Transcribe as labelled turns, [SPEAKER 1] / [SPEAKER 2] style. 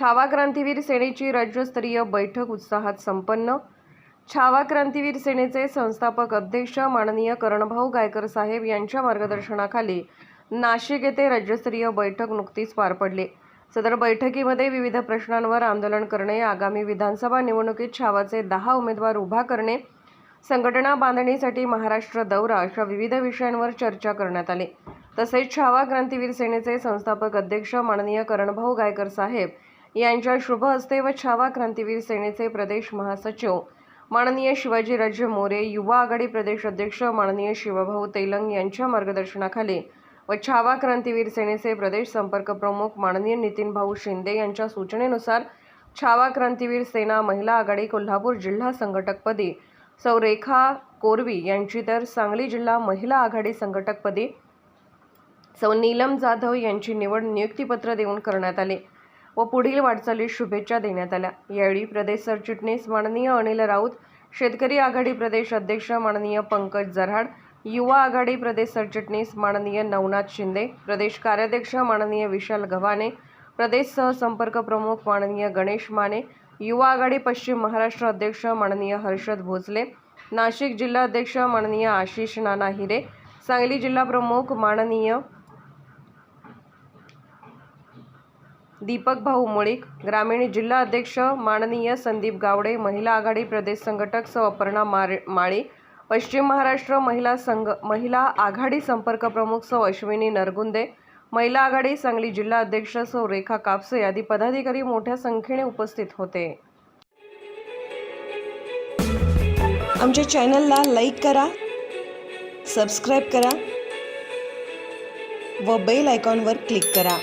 [SPEAKER 1] छावा क्रांतीवीर सेनेची राज्यस्तरीय बैठक उत्साहात संपन्न. छावा क्रांतीवीर सेनेचे संस्थापक अध्यक्ष माननीय करणभाऊ गायकर साहेब यांच्या मार्गदर्शनाखाली नाशिक येथे राज्यस्तरीय बैठक नुकतीच पार पडली. सदर बैठकीमध्ये विविध प्रश्नांवर आंदोलन करणे आगामी विधानसभा निवडणुकीत छावाचे दहा उमेदवार उभा करणे संघटना बांधणीसाठी महाराष्ट्र दौरा अशा विविध विषयांवर चर्चा करण्यात आली. तसेच छावा क्रांतीवीर सेनेचे संस्थापक अध्यक्ष माननीय करणभाऊ गायकर साहेब यांच्या शुभ हस्ते व छावा क्रांतीवीर सेनेचे प्रदेश महासचिव माननीय शिवाजीराजे मोरे युवा आघाडी प्रदेश अध्यक्ष माननीय शिवभाऊ तेलंग यांच्या मार्गदर्शनाखाली व छावा क्रांतीवीर सेनेचे प्रदेश संपर्क प्रमुख माननीय नितीन भाऊ शिंदे यांच्या सूचनेनुसार छावा क्रांतीवीर सेना महिला आघाडी कोल्हापूर जिल्हा संघटकपदी सौ रेखा कोरवी यांची तर सांगली जिल्हा महिला आघाडी संघटकपदी सौ नीलम जाधव यांची निवड नियुक्तीपत्र देऊन करण्यात आले. व पुढील वाटचालीस शुभेच्छा देण्यात आल्या. यावेळी प्रदेश सरचिटणीस माननीय अनिल राऊत शेतकरी आघाडी प्रदेश अध्यक्ष माननीय पंकज जराड युवा आघाडी प्रदेश सरचिटणीस माननीय नवनाथ शिंदे प्रदेश कार्याध्यक्ष माननीय विशाल गव्हाणे प्रदेश सहसंपर्क प्रमुख माननीय गणेश माने युवा आघाडी पश्चिम महाराष्ट्र अध्यक्ष माननीय हर्षद भोसले नाशिक जिल्हा अध्यक्ष माननीय आशिष नाना हिरे सांगली जिल्हा प्रमुख माननीय दीपक भाऊ मुळीक ग्रामीण जिल्हा अध्यक्ष माननीय संदीप गावडे महिला आघाडी प्रदेश संघटक सौ अपर्णा मारे माळी पश्चिम महाराष्ट्र महिला संघ महिला आघाडी संपर्क प्रमुख सौ अश्विनी नरगुंदे महिला आघाडी सांगली जिल्हा अध्यक्ष सौ रेखा कापसे आदी पदाधिकारी मोठ्या संख्येने उपस्थित होते.
[SPEAKER 2] आमच्या चॅनलला लाईक करा सबस्क्राईब करा व बेल आयकॉनवर क्लिक करा.